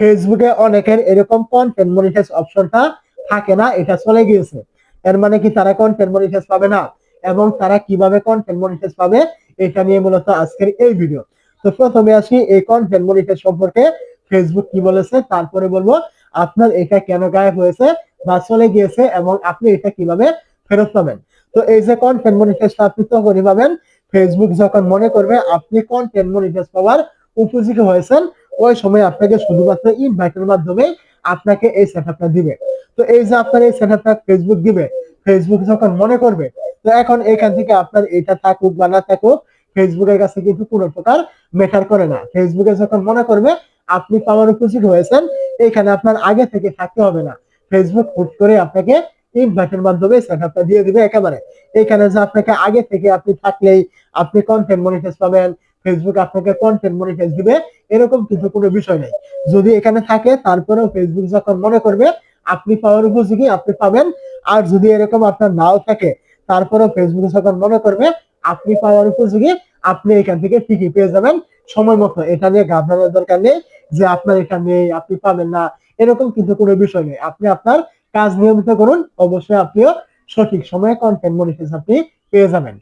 ফেসবুকে অনেকের এরকম কন্টেন্ট মনিটাইজ অপশনটা থাকে না, এটা চলে গিয়েছে। এর মানে কি, তারা কন্টেন্ট মনিটাইজ পাবে না, এবং তারা কীভাবে কন্টেন্ট মনিটাইজ পাবে, এটা নিয়ে মূলত আজকের এই ভিডিও তো প্রথমে আসি এই কন্টেন্ট মনিটাইজ সম্পর্কে ফেসবুক কি বলেছে, তারপরে বলব, আপনার এটা কেন গায়েব হয়েছে বা চলে গিয়েছে, এবং আপনি এটা কীভাবে ফেরত পাবেন। তো এই যে কন্টেন্ট মনিটাইজটা আপনি তখনই পাবেন ফেসবুক যখন মনে করবে আপনি কন্টেন্ট মনিটাইজ পাওয়ার উপযোগী হয়েছেন ওই সময় আপনাকে শুধুমাত্র ইনভাইটের মাধ্যমে আপনাকে এই সেটআপটা দিবে। তো এই যে আপনার এই সেটআপটা ফেসবুক দিবে ফেসবুক যখন মনে করবে, তো এখন এখান থেকে আপনার এটা থাকুক বা না থাকুক ফেসবুকের কাছে কিন্তু কোনো প্রকার ম্যাটার করে না। ফেসবুকে যখন মনে করবে, আপনি পাওয়ার উপযোগী হয়েছেন, এখানে আপনার আগে থেকে থাকতে হবে না। ফেসবুক হুট করে আপনাকে ইনভাইটের মাধ্যমে সেটআপটা দিয়ে দিবে একেবারে। এখানে যে আপনাকে আগে থেকে আপনি থাকলেই আপনি কন্টেন্ট মনিটাইজ পাবেন ফেসবুক আপনাকে কন্টেন্ট মনিটাইজ দিবে, এরকম কিছু কোনো বিষয় নেই। যদি এখানে থাকে, তারপরেও ফেসবুক যখন মনে করবে, আপনি পাওয়ার উপযোগী, আপনি পাবেন। আর যদি এরকম আপনার নাও থাকে, তারপরেও ফেসবুক যখন মনে করবে, আপনি পাওয়ার উপযোগী, আপনি এখান থেকে ঠিকই পেয়ে যাবেন। সময় মতো, এটা নিয়ে ঘাবড়ানোর দরকার নেই যে আপনার এটা নেই, আপনি পাবেন না, এরকম কিন্তু কোনো বিষয় নেই। আপনি আপনার কাজ নিয়মিত করুন, অবশ্যই আপনিও সঠিক সময়ে কন্টেন্ট মনিটাইজ আপনি পেয়ে যাবেন।